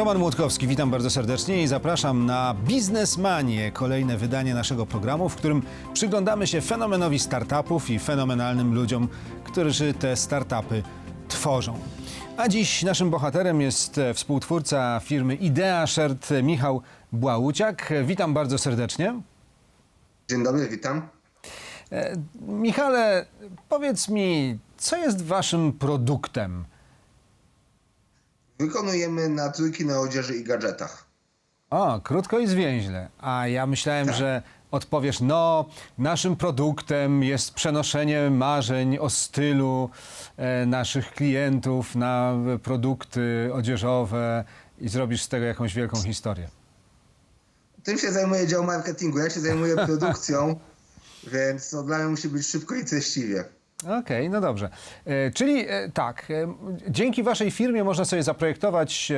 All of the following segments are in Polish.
Roman Młotkowski, witam bardzo serdecznie i zapraszam na Biznesmanie, kolejne wydanie naszego programu, w którym przyglądamy się fenomenowi startupów i fenomenalnym ludziom, którzy te startupy tworzą. A dziś naszym bohaterem jest e, współtwórca firmy Idea Shared e, Michał Błałuciak. Witam bardzo serdecznie. Dzień dobry, witam. E, Michale, powiedz mi, co jest waszym produktem? Wykonujemy natryki na odzieży i gadżetach. O, krótko i zwięźle. A ja myślałem, Tak. że odpowiesz, no, naszym produktem jest przenoszenie marzeń o stylu e, naszych klientów na produkty odzieżowe i zrobisz z tego jakąś wielką historię. Tym się zajmuje dział marketingu, ja się zajmuję produkcją, więc no, dla mnie musi być szybko i treściwie. Okej, no dobrze. E, czyli e, tak, e, dzięki waszej firmie można sobie zaprojektować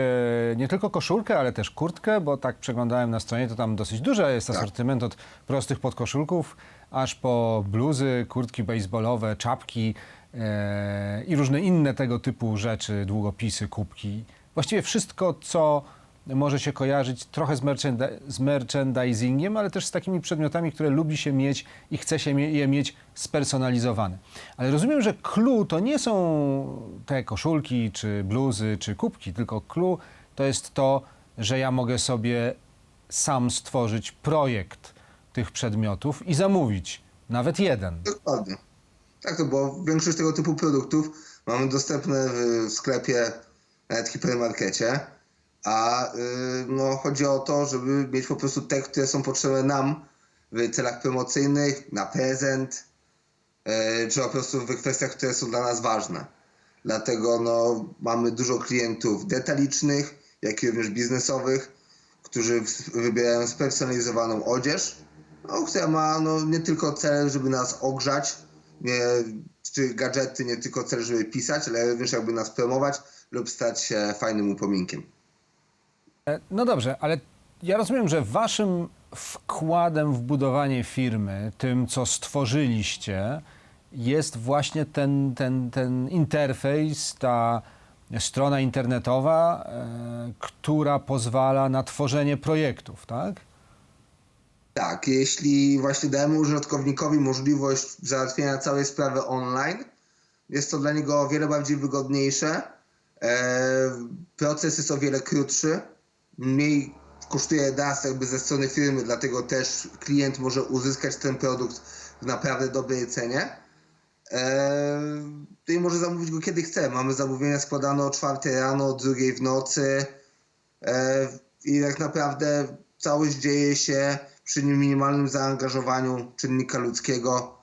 e, nie tylko koszulkę, ale też kurtkę, bo tak przeglądałem na stronie, to tam dosyć duży jest Tak. asortyment od prostych podkoszulków, aż po bluzy, kurtki baseballowe, czapki e, i różne inne tego typu rzeczy, długopisy, kubki. Właściwie wszystko, co może się kojarzyć trochę z, merchandi- z merchandisingiem, ale też z takimi przedmiotami, które lubi się mieć i chce się je mieć spersonalizowane. Ale rozumiem, że clue to nie są te koszulki, czy bluzy, czy kubki, tylko clue to jest to, że ja mogę sobie sam stworzyć projekt tych przedmiotów i zamówić nawet jeden. Dokładnie. Tak to było. Większość tego typu produktów mamy dostępne w sklepie, nawet hipermarkecie. A y, no, chodzi o to, żeby mieć po prostu te, które są potrzebne nam w celach promocyjnych, na prezent, y, czy po prostu w kwestiach, które są dla nas ważne. Dlatego no, mamy dużo klientów detalicznych, jak i również biznesowych, którzy wybierają spersonalizowaną odzież, no, która ma no, nie tylko cel, żeby nas ogrzać, nie, czy gadżety nie tylko cel, żeby pisać, ale również jakby nas promować lub stać się fajnym upominkiem. E, No dobrze, ale ja rozumiem, że waszym wkładem w budowanie firmy, tym co stworzyliście, jest właśnie ten, ten, ten interfejs, ta strona internetowa, e, która pozwala na tworzenie projektów, tak? Tak, jeśli właśnie dajemy użytkownikowi możliwość załatwienia całej sprawy online, jest to dla niego o wiele bardziej wygodniejsze. E, proces jest o wiele krótszy, mniej kosztuje nas jakby ze strony firmy, dlatego też klient może uzyskać ten produkt w naprawdę dobrej cenie. E, I może zamówić go kiedy chce. Mamy zamówienia składane o 4 rano, o 2 w nocy. E, I tak naprawdę całość dzieje się przy minimalnym zaangażowaniu czynnika ludzkiego,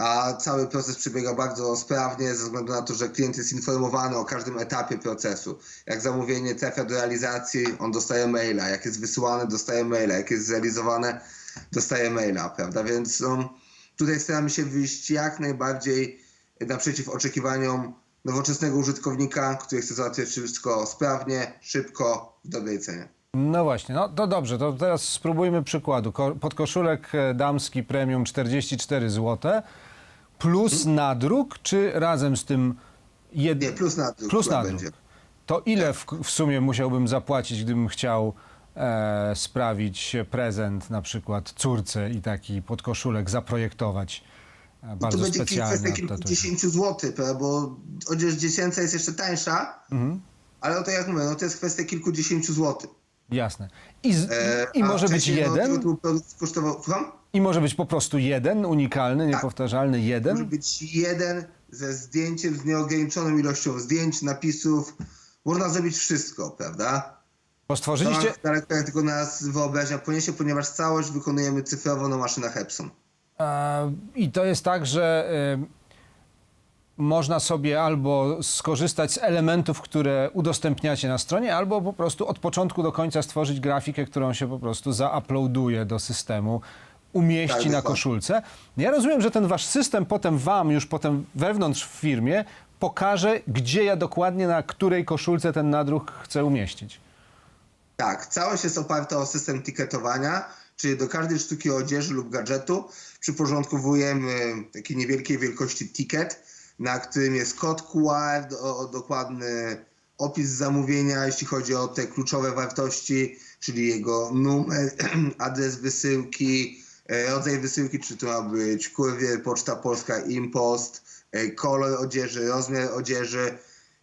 a cały proces przebiega bardzo sprawnie ze względu na to, że klient jest informowany o każdym etapie procesu. Jak zamówienie trafia do realizacji, on dostaje maila. Jak jest wysyłane, dostaje maila. Jak jest zrealizowane, dostaje maila, prawda? Więc no, tutaj staramy się wyjść jak najbardziej naprzeciw oczekiwaniom nowoczesnego użytkownika, który chce załatwiać wszystko sprawnie, szybko, w dobrej cenie. No właśnie, no to dobrze, to teraz spróbujmy przykładu. Ko- Podkoszulek e, damski premium 44 zł plus nadruk, czy razem z tym jed... Nie, plus nadruk. Plus nadruk. będzie. To ile w, w sumie musiałbym zapłacić, gdybym chciał e, sprawić prezent na przykład córce i taki podkoszulek zaprojektować e, To bardzo będzie specjalny kwestia kilkudziesięciu złotych, bo odzież dziecięca jest jeszcze tańsza, Mhm. ale to jak mówię, no to jest kwestia kilkudziesięciu złotych. Jasne. I, z, E, i a może być wcześniej, No, jeden? produkt kosztował, słucham? I może być po prostu jeden, unikalny, Tak. niepowtarzalny Może jeden? być jeden ze zdjęciem, z nieograniczoną ilością zdjęć, napisów. Można zrobić wszystko, prawda? Bo To stworzyliście... daleko jak tylko nas wyobraźnia poniesie, ponieważ całość wykonujemy cyfrowo na maszynach Epson. I to jest tak, że e, można sobie albo skorzystać z elementów, które udostępniacie na stronie, albo po prostu od początku do końca stworzyć grafikę, którą się po prostu zauploaduje do systemu, umieści Tak, na koszulce. Ja rozumiem, że ten wasz system potem wam, już potem wewnątrz w firmie, pokaże, gdzie ja dokładnie na której koszulce ten nadruk chcę umieścić. Tak, całość jest oparta o system tiketowania, czyli do każdej sztuki odzieży lub gadżetu przyporządkowujemy takiej niewielkiej wielkości ticket, na którym jest kod QR, do, dokładny opis zamówienia, jeśli chodzi o te kluczowe wartości, czyli jego numer, adres wysyłki, e, rodzaj wysyłki, czy to ma być kurier, poczta polska, impost, e, kolor odzieży, rozmiar odzieży.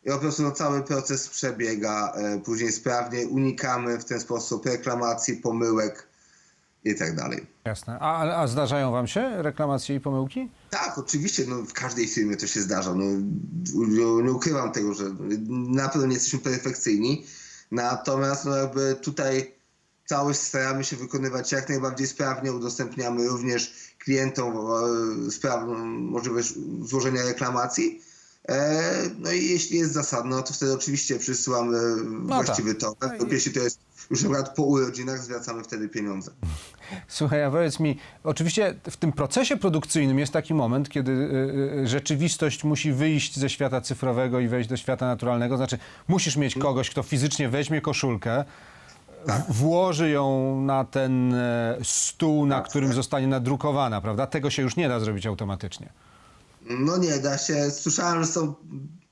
I po prostu no, cały proces przebiega e, później sprawnie. Unikamy w ten sposób reklamacji, pomyłek i tak dalej. Jasne. A, a zdarzają wam się reklamacje i pomyłki? Tak, oczywiście, no, w każdej firmie to się zdarza. No, nie- ukrywam tego, że na pewno nie jesteśmy perfekcyjni. Natomiast no, jakby tutaj całość staramy się wykonywać jak najbardziej sprawnie. Udostępniamy również klientom e, sprawną możliwość złożenia reklamacji. E, no i jeśli jest zasadne, no to wtedy oczywiście przysyłamy właściwy tak. towar. No i- Jeśli to jest już na przykład po urodzinach, zwracamy wtedy pieniądze. Słuchaj, a powiedz mi, oczywiście w tym procesie produkcyjnym jest taki moment, kiedy y, y, rzeczywistość musi wyjść ze świata cyfrowego i wejść do świata naturalnego. Znaczy, musisz mieć kogoś, kto fizycznie weźmie koszulkę, w- włoży ją na ten e, stół, na którym zostanie nadrukowana, prawda? Tego się już nie da zrobić automatycznie. No nie da się. Słyszałem, że są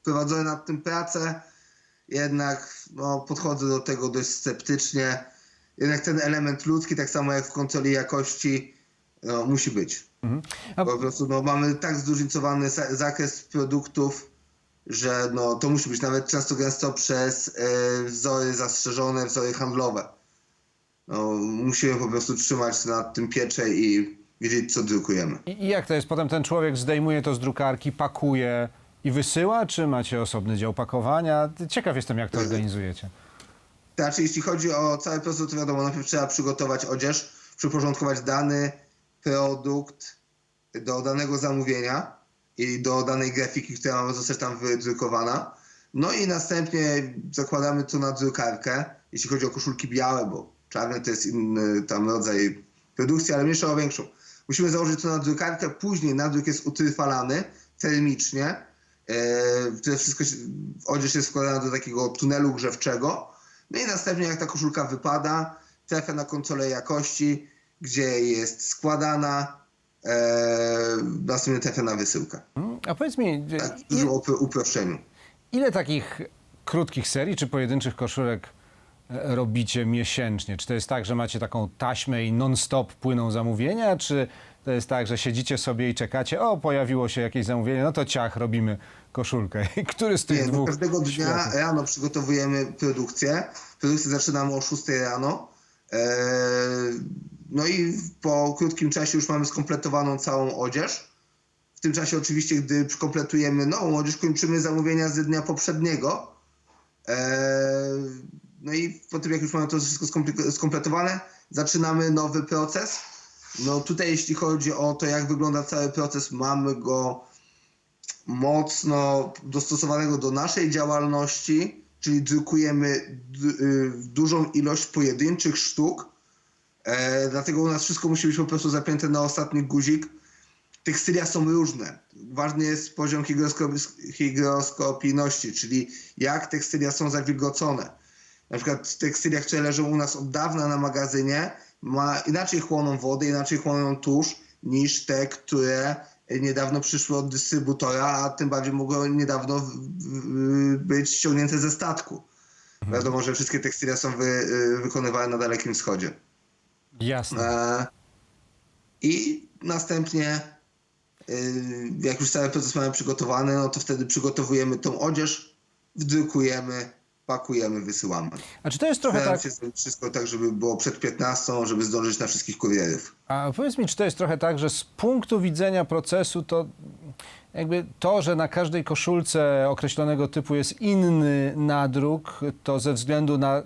prowadzone nad tym prace, jednak no, podchodzę do tego dość sceptycznie. Jednak ten element ludzki, tak samo jak w kontroli jakości, no, musi być. A- Po prostu no, mamy tak zróżnicowany za- zakres produktów, że no, to musi być nawet często gęsto przez e, wzory zastrzeżone, wzory handlowe. No, musimy po prostu trzymać nad tym pieczę i wiedzieć, co drukujemy. I, I jak to jest? Potem ten człowiek zdejmuje to z drukarki, pakuje i wysyła, czy macie osobny dział pakowania? Ciekaw jestem, jak to organizujecie. Znaczy, jeśli chodzi o cały proces, to wiadomo, najpierw trzeba przygotować odzież, przyporządkować dany produkt do danego zamówienia i do danej grafiki, która ma zostać tam wydrukowana. No i następnie zakładamy to na drukarkę, jeśli chodzi o koszulki białe, bo czarne to jest inny tam rodzaj produkcji, ale mniejsza o większą. Musimy założyć to na drukarkę, później nadruk jest utrwalany termicznie. E, to wszystko, się- odzież jest wkładana do takiego tunelu grzewczego. No i następnie jak ta koszulka wypada, trafia na konsolę jakości, gdzie jest składana, e, następnie trafia na wysyłkę. Mm, A powiedz mi, Tak, w dużym uproszczeniu. ile takich krótkich serii czy pojedynczych koszulek robicie miesięcznie? Czy to jest tak, że macie taką taśmę i non-stop płyną zamówienia, czy to jest tak, że siedzicie sobie i czekacie, o, pojawiło się jakieś zamówienie, no to ciach, robimy koszulkę. Który z tych Nie, dwóch? każdego dnia światów? rano przygotowujemy produkcję. Produkcję zaczynamy o 6 rano. E, no i po krótkim czasie już mamy skompletowaną całą odzież. W tym czasie oczywiście, gdy kompletujemy nową odzież, kończymy zamówienia z dnia poprzedniego. No i po tym, jak już mamy to wszystko skompletowane, zaczynamy nowy proces. No tutaj, jeśli chodzi o to, jak wygląda cały proces, mamy go mocno dostosowanego do naszej działalności, czyli drukujemy y, dużą ilość pojedynczych sztuk. E, dlatego u nas wszystko musi być po prostu zapięte na ostatni guzik. Tekstylia są różne. Ważny jest poziom hygroskop- hygroskopijności, czyli jak tekstylia są zawilgocone. Na przykład tekstylia, które leżą u nas od dawna na magazynie, ma inaczej chłoną wodę, inaczej chłoną tusz niż te, które niedawno przyszły od dystrybutora, a tym bardziej mogły niedawno być ściągnięte ze statku. Wiadomo, że wszystkie tekstylia są wy, y, wykonywane na Dalekim Wschodzie. Jasne. E, I następnie, y, jak już cały proces mamy przygotowany, no to wtedy przygotowujemy tą odzież, wdrukujemy, pakujemy, wysyłamy. A czy to jest trochę tak... się zrobić wszystko tak, żeby było przed 15, żeby zdążyć na wszystkich kurierów. A powiedz mi, czy to jest trochę tak, że z punktu widzenia procesu to jakby to, że na każdej koszulce określonego typu jest inny nadruk, to ze względu na,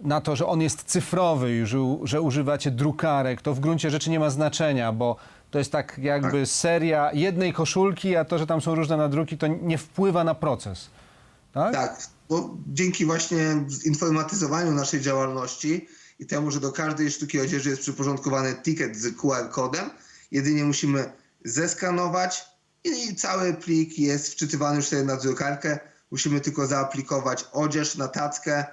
na to, że on jest cyfrowy już, że używacie drukarek, to w gruncie rzeczy nie ma znaczenia, bo to jest tak jakby seria jednej koszulki, a to, że tam są różne nadruki, to nie wpływa na proces. Tak? Tak, bo dzięki właśnie zinformatyzowaniu naszej działalności i temu, że do każdej sztuki odzieży jest przyporządkowany ticket z QR-kodem, jedynie musimy zeskanować i cały plik jest wczytywany już sobie na drukarkę. Musimy tylko zaaplikować odzież na tackę,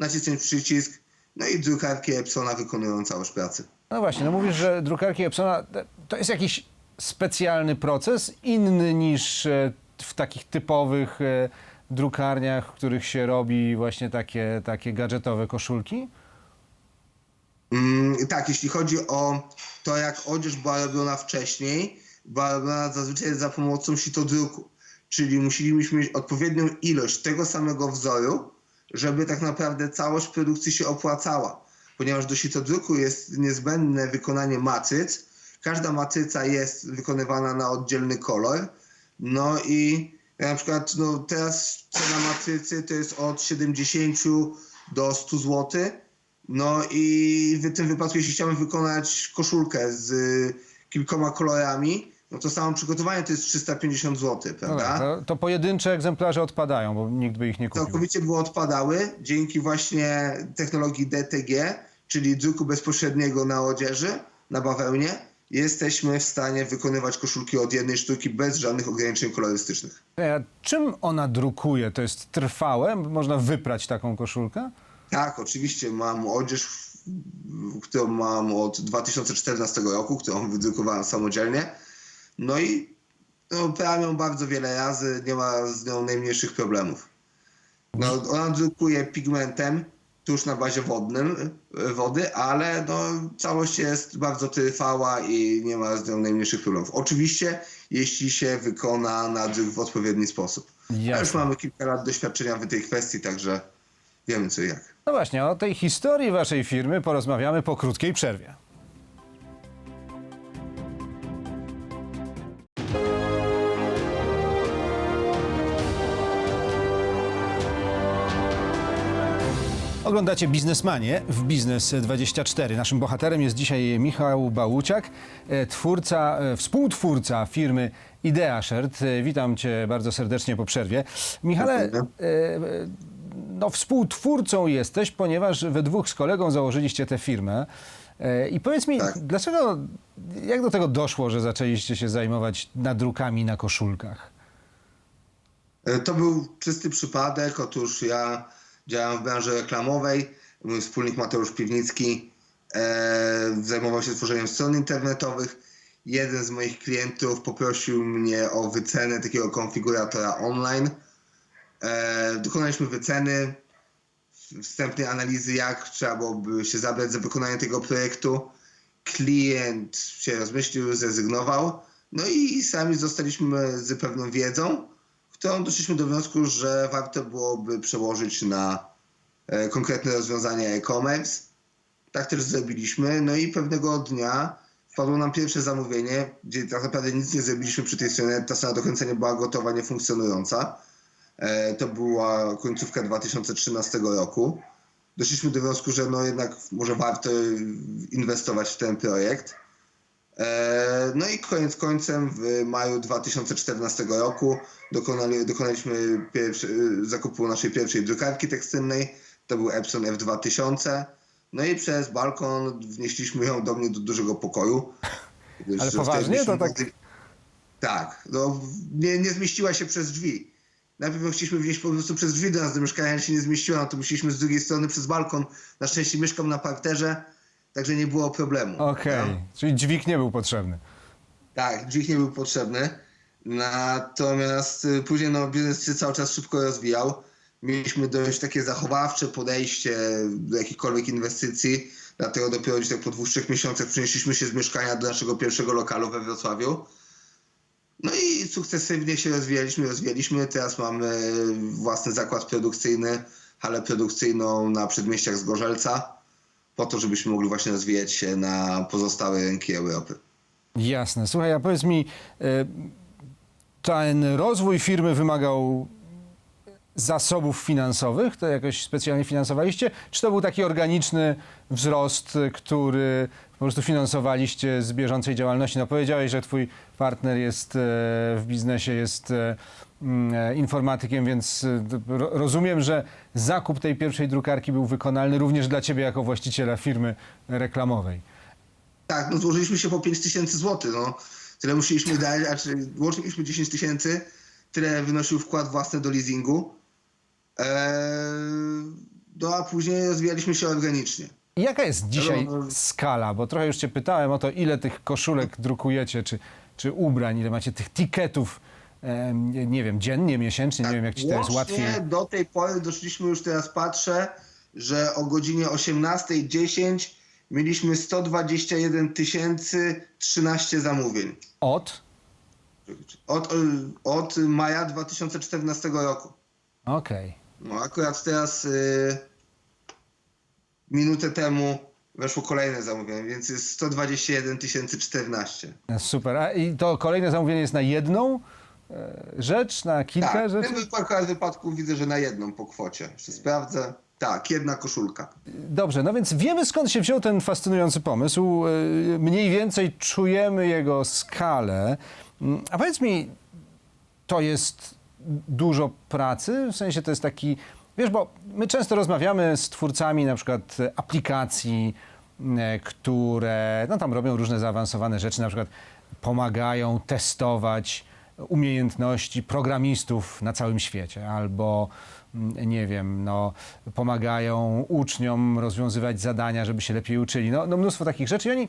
nacisnąć przycisk, no i drukarki Epsona wykonują całość pracy. No właśnie, no mówisz, że drukarki Epsona to jest jakiś specjalny proces, inny niż e, w takich typowych e, drukarniach, w których się robi właśnie takie, takie gadżetowe koszulki? Mm, tak, jeśli chodzi o to, jak odzież była robiona wcześniej, była robiona zazwyczaj za pomocą sitodruku. Czyli musieliśmy mieć odpowiednią ilość tego samego wzoru, żeby tak naprawdę całość produkcji się opłacała. Ponieważ do sitodruku jest niezbędne wykonanie matryc. Każda matryca jest wykonywana na oddzielny kolor. No i na przykład no teraz cena matrycy to jest od 70 do 100 zł. No i w tym wypadku, jeśli chciałbym wykonać koszulkę z kilkoma kolorami, no to samo przygotowanie to jest 350 zł, prawda? to, to pojedyncze egzemplarze odpadają, bo nikt by ich nie kupił. Całkowicie by odpadały dzięki właśnie technologii DTG, czyli druku bezpośredniego na odzieży, na bawełnie. Jesteśmy w stanie wykonywać koszulki od jednej sztuki bez żadnych ograniczeń kolorystycznych. A czym ona drukuje? To jest trwałe? Można wyprać taką koszulkę? Tak, oczywiście mam odzież, którą mam od 2014 roku, którą wydrukowałem samodzielnie. No i no, prałem bardzo wiele razy, nie ma z nią najmniejszych problemów. No, ona drukuje pigmentem, tuż na bazie wodnym, y, wody, ale no, całość jest bardzo trwała i nie ma z nią najmniejszych problemów. Oczywiście, jeśli się wykona nadruk w odpowiedni sposób. A już Jasne. mamy kilka lat doświadczenia w tej kwestii, także wiemy co i jak. No właśnie, o tej historii waszej firmy porozmawiamy po krótkiej przerwie. Oglądacie Biznesmanie w Biznes24. Naszym bohaterem jest dzisiaj Michał Bałuciak, e, twórca, e, współtwórca firmy IdeaShirt. E, Witam cię bardzo serdecznie po przerwie. Michale, no, współtwórcą jesteś, ponieważ we dwóch z kolegą założyliście tę firmę. I powiedz mi, Tak. dlaczego, jak do tego doszło, że zaczęliście się zajmować nadrukami na koszulkach? To był czysty przypadek. Otóż ja działam w branży reklamowej. Mój wspólnik Mateusz Piwnicki e, zajmował się tworzeniem stron internetowych. Jeden z moich klientów poprosił mnie o wycenę takiego konfiguratora online. E, dokonaliśmy wyceny, wstępnej analizy, jak trzeba byłoby się zabrać za wykonanie tego projektu. Klient się rozmyślił, zrezygnował. No i sami zostaliśmy z pewną wiedzą, którą doszliśmy do wniosku, że warto byłoby przełożyć na e, konkretne rozwiązania e-commerce. Tak też zrobiliśmy. No i pewnego dnia wpadło nam pierwsze zamówienie, gdzie tak naprawdę nic nie zrobiliśmy przy tej stronie. Ta strona do końca nie była gotowa, nie funkcjonująca. E, To była końcówka 2013 roku. Doszliśmy do wniosku, że no jednak może warto inwestować w ten projekt. E, No i koniec końcem w maju 2014 roku dokonali, dokonaliśmy pierwszy, zakupu naszej pierwszej drukarki tekstylnej. To był Epson F2000. No i przez balkon wnieśliśmy ją do mnie do dużego pokoju. Ale poważnie? To tak- młody- Tak, no, nie, nie zmieściła się przez drzwi. Najpierw ją chcieliśmy wnieść po prostu przez drzwi do nas do mieszkania, ale się nie zmieściła, no to musieliśmy z drugiej strony przez balkon. Na szczęście mieszkam na parterze, także nie było problemu. Okej, No. czyli dźwig nie był potrzebny. Tak, dźwig nie był potrzebny. Natomiast y, później no, biznes się cały czas szybko rozwijał. Mieliśmy dość takie zachowawcze podejście do jakichkolwiek inwestycji. Dlatego dopiero gdzieś tak po dwóch, trzech miesiącach przenieśliśmy się z mieszkania do naszego pierwszego lokalu we Wrocławiu. No i sukcesywnie się rozwijaliśmy, rozwijaliśmy. Teraz mamy własny zakład produkcyjny, halę produkcyjną na przedmieściach Zgorzelca, po to, żebyśmy mogli właśnie rozwijać się na pozostałe rynki Europy. Jasne. Słuchaj, a powiedz mi, e, ten rozwój firmy wymagał zasobów finansowych? To jakoś specjalnie finansowaliście? Czy to był taki organiczny wzrost, który po prostu finansowaliście z bieżącej działalności? No powiedziałeś, że twój partner jest e, w biznesie, jest e, mm, e, informatykiem, więc e, ro- rozumiem, że zakup tej pierwszej drukarki był wykonalny również dla ciebie jako właściciela firmy reklamowej. Tak, no złożyliśmy się po 5 tysięcy złotych, no. Tyle musieliśmy dać, a czy łącznie mieliśmy 10 tysięcy, tyle wynosił wkład własny do leasingu. Eee, no a później rozwijaliśmy się organicznie. Jaka jest dzisiaj No, skala? Bo trochę już cię pytałem o to, ile tych koszulek drukujecie, czy, czy ubrań, ile macie tych tiketów e, nie wiem, dziennie, miesięcznie, nie wiem jak ci to jest Łącznie łatwiej. do tej pory doszliśmy już teraz patrzę, że o godzinie 18.10 mieliśmy 121 tysięcy 13 zamówień. Od? Od, od maja 2014 roku. Okej. No akurat teraz y, minutę temu weszło kolejne zamówienie, więc jest 121 tysięcy 14. Super. A i to kolejne zamówienie jest na jedną rzecz, na kilka Tak, w rzeczy? tym wypadku, w wypadku widzę, że na jedną po kwocie. Jeszcze sprawdzę. Tak, jedna koszulka. Dobrze, no więc wiemy skąd się wziął ten fascynujący pomysł. E, Mniej więcej czujemy jego skalę. Mm, A powiedz mi, to jest dużo pracy? W sensie to jest taki. Wiesz, bo my często rozmawiamy z twórcami na przykład e, aplikacji, e, które no, tam robią różne zaawansowane rzeczy, na przykład pomagają testować umiejętności programistów na całym świecie, albo mm, nie wiem, no, pomagają uczniom rozwiązywać zadania, żeby się lepiej uczyli. No, no mnóstwo takich rzeczy i oni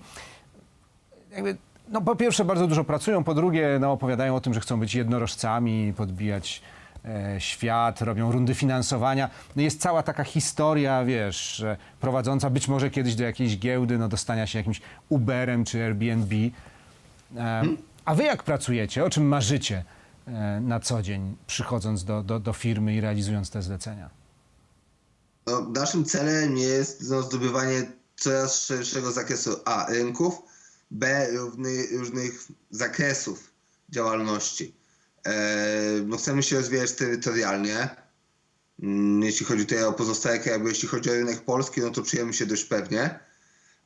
jakby, no po pierwsze bardzo dużo pracują, po drugie no, opowiadają o tym, że chcą być jednorożcami, podbijać e, świat, robią rundy finansowania. No jest cała taka historia, wiesz, prowadząca być może kiedyś do jakiejś giełdy, no dostania się jakimś Uberem czy Airbnb. E, a wy jak pracujecie? O czym marzycie e, na co dzień, przychodząc do, do, do firmy i realizując te zlecenia? No, naszym celem jest no, zdobywanie coraz szerszego zakresu A. rynków, B. Równy, różnych zakresów działalności. E, no, chcemy się rozwijać terytorialnie. Mm, Jeśli chodzi tutaj o pozostałe kraje, bo jeśli chodzi o rynek polski, no to czujemy się dość pewnie.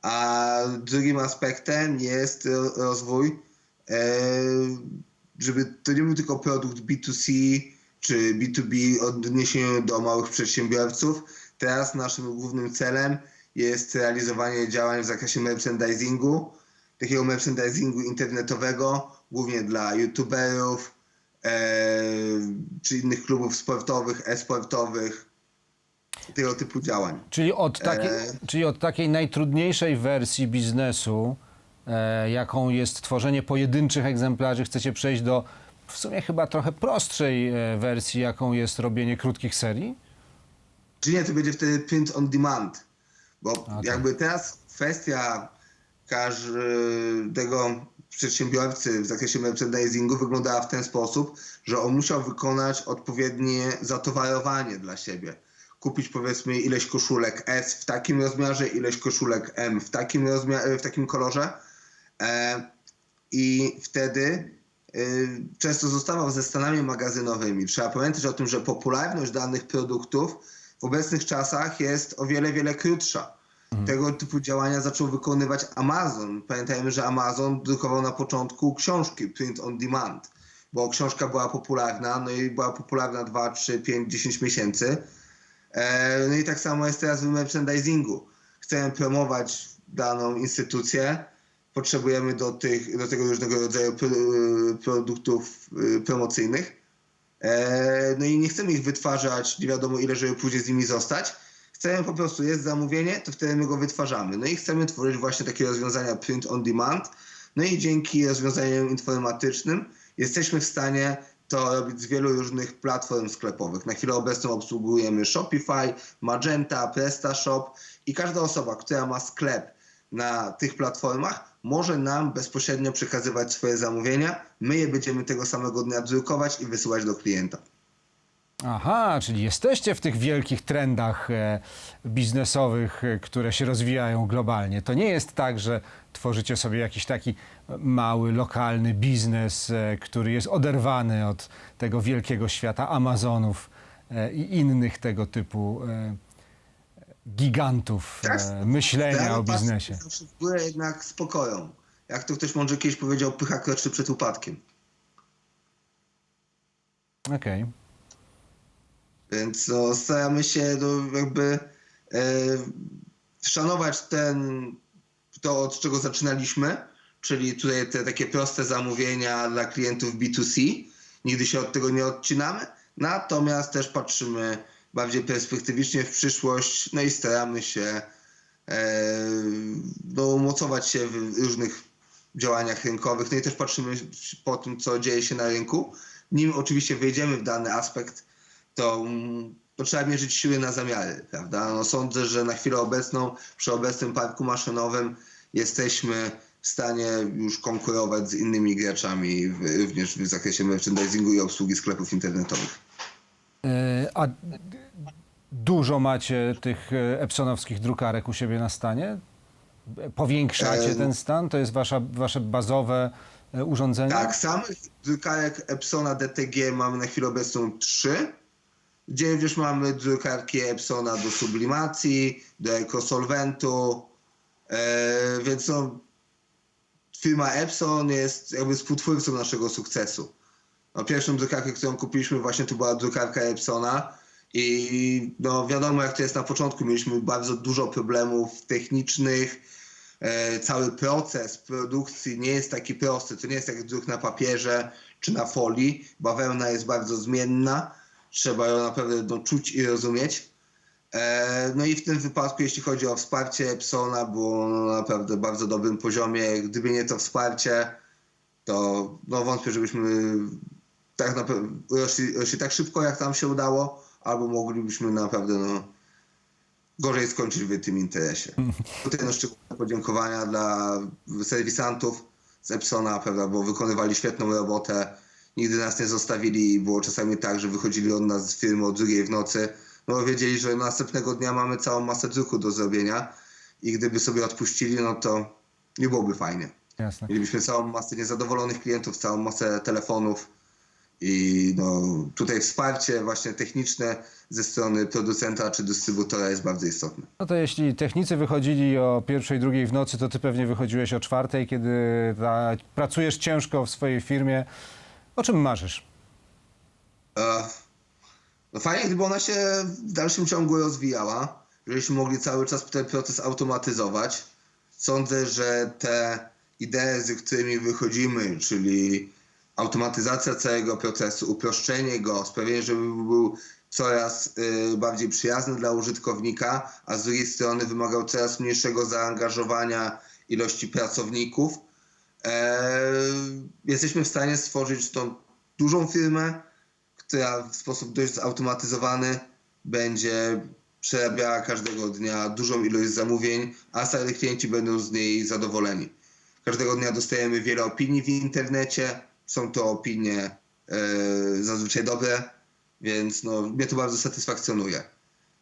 A drugim aspektem jest ro- rozwój, żeby to nie był tylko produkt B2C czy B2B w odniesieniu do małych przedsiębiorców. Teraz naszym głównym celem jest realizowanie działań w zakresie merchandisingu, takiego merchandisingu internetowego, głównie dla youtuberów e, czy innych klubów sportowych, e-sportowych, tego typu działań. Czyli od takiej, E. czyli od takiej najtrudniejszej wersji biznesu, jaką jest tworzenie pojedynczych egzemplarzy, chcecie przejść do w sumie chyba trochę prostszej e, wersji, jaką jest robienie krótkich serii? Czy nie, to będzie wtedy print on demand. Bo jakby teraz kwestia każdego przedsiębiorcy w zakresie merchandisingu wyglądała w ten sposób, że on musiał wykonać odpowiednie zatowarowanie dla siebie. Kupić powiedzmy ileś koszulek S w takim rozmiarze, ileś koszulek M w takim, rozmia- w takim kolorze. E, I wtedy y, często zostawał ze stanami magazynowymi. Trzeba pamiętać o tym, że popularność danych produktów w obecnych czasach jest o wiele, wiele krótsza. Tego typu działania zaczął wykonywać Amazon. Pamiętajmy, że Amazon drukował na początku książki print on demand, bo książka była popularna, no i była popularna 2, 3, 5, 10 miesięcy. E, No i tak samo jest teraz w merchandisingu. Chcemy promować daną instytucję, potrzebujemy do, tych, do tego różnego rodzaju pro, produktów y, promocyjnych. E, No i nie chcemy ich wytwarzać nie wiadomo ile, żeby później z nimi zostać. Chcemy po prostu, jest zamówienie, to wtedy my go wytwarzamy. No i chcemy tworzyć właśnie takie rozwiązania print on demand. No i dzięki rozwiązaniom informatycznym jesteśmy w stanie to robić z wielu różnych platform sklepowych. Na chwilę obecną obsługujemy Shopify, Magenta, PrestaShop i każda osoba, która ma sklep na tych platformach, może nam bezpośrednio przekazywać swoje zamówienia. My je będziemy tego samego dnia drukować i wysyłać do klienta. Aha, czyli jesteście w tych wielkich trendach e, biznesowych, e, które się rozwijają globalnie. To nie jest tak, że tworzycie sobie jakiś taki mały, lokalny biznes, e, który jest oderwany od tego wielkiego świata Amazonów i innych tego typu gigantów Tak. e, myślenia Staramy o patrzeć biznesie. Zawsze w górę jednak spokoją. Jak to ktoś mądrze kiedyś powiedział, pycha kroczy przed upadkiem. Okej. Więc no, staramy się no, jakby e, szanować ten, to, od czego zaczynaliśmy, czyli tutaj te takie proste zamówienia dla klientów B2C. Nigdy się od tego nie odcinamy. Natomiast też patrzymy bardziej perspektywicznie w przyszłość, no i staramy się e, no, umocować się w różnych działaniach rynkowych. No i też patrzymy po tym, co dzieje się na rynku, nim oczywiście wejdziemy w dany aspekt, to, mm, to trzeba mierzyć siły na zamiary, prawda? No, sądzę, że na chwilę obecną, przy obecnym parku maszynowym jesteśmy w stanie już konkurować z innymi graczami w, również w zakresie merchandisingu i obsługi sklepów internetowych. E, A dużo macie tych e, epsonowskich drukarek u siebie na stanie? Powiększacie ten stan? To jest wasza, wasze bazowe e, urządzenie? Tak, samych drukarek Epsona DTG mamy na chwilę obecną trzy, gdzie już mamy drukarki Epsona do sublimacji, do ekosolwentu, więc no, firma Epson jest jakby współtwórcą naszego sukcesu. No, pierwszą drukarkę, którą kupiliśmy właśnie to była drukarka Epsona i no, wiadomo jak to jest na początku, mieliśmy bardzo dużo problemów technicznych, e, cały proces produkcji nie jest taki prosty. To nie jest jak druk na papierze czy na folii. Bawełna jest bardzo zmienna. Trzeba ją naprawdę no, czuć i rozumieć. E, No i w tym wypadku, jeśli chodzi o wsparcie Epsona, było no, na naprawdę bardzo dobrym poziomie. Gdyby nie to wsparcie, to no, wątpię, żebyśmy tak naprawdę rośli, rośli tak szybko, jak nam się udało, albo moglibyśmy naprawdę no, gorzej skończyć w tym interesie. Tutaj no, szczególne podziękowania dla serwisantów z Epsona, prawda, bo wykonywali świetną robotę. Nigdy nas nie zostawili i było czasami tak, że wychodzili od nas z firmy o drugiej w nocy, no bo wiedzieli, że następnego dnia mamy całą masę druku do zrobienia i gdyby sobie odpuścili, no to nie byłoby fajnie. Jasne. Mielibyśmy całą masę niezadowolonych klientów, całą masę telefonów i no, tutaj wsparcie właśnie techniczne ze strony producenta czy dystrybutora jest bardzo istotne. No to jeśli technicy wychodzili o pierwszej, drugiej w nocy, to ty pewnie wychodziłeś o czwartej, kiedy ta, pracujesz ciężko w swojej firmie. O czym marzysz? E, No fajnie, gdyby ona się w dalszym ciągu rozwijała, żebyśmy mogli cały czas ten proces automatyzować. Sądzę, że te idee, z którymi wychodzimy, czyli automatyzacja całego procesu, uproszczenie go, sprawienie, żeby był coraz y, bardziej przyjazny dla użytkownika, a z drugiej strony wymagał coraz mniejszego zaangażowania ilości pracowników, e, jesteśmy w stanie stworzyć tą dużą firmę, która w sposób dość zautomatyzowany będzie przerabiała każdego dnia dużą ilość zamówień, a stali klienci będą z niej zadowoleni. Każdego dnia dostajemy wiele opinii w internecie. Są to opinie e, zazwyczaj dobre, więc no, mnie to bardzo satysfakcjonuje.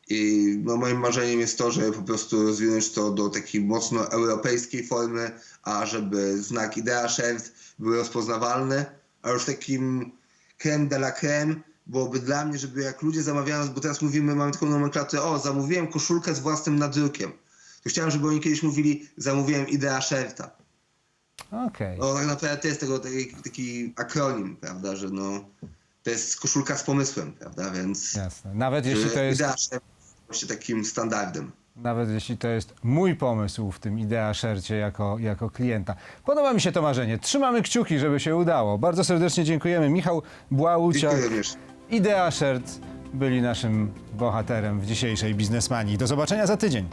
I no, moim marzeniem jest to, żeby po prostu rozwinąć to do takiej mocno europejskiej formy, a żeby znak Idea Shares był rozpoznawalny, a już takim creme de la creme byłoby dla mnie, żeby jak ludzie zamawiają, bo teraz mówimy, mamy taką nomenklaturę, o, zamówiłem koszulkę z własnym nadrukiem. To chciałem, żeby oni kiedyś mówili, zamówiłem Idea Shirta. Okej. No tak naprawdę to jest tego taki, taki akronim, prawda, że no, to jest koszulka z pomysłem, prawda, więc Jasne. Nawet jeśli to jest, Idea Shirt jest takim standardem. nawet jeśli to jest mój pomysł w tym Idea Szercie jako, jako klienta. Podoba mi się to marzenie. Trzymamy kciuki, żeby się udało. Bardzo serdecznie dziękujemy. Michał Błałuciak, Dziękuję również. Idea Shirt byli naszym bohaterem w dzisiejszej biznesmanii. Do zobaczenia za tydzień.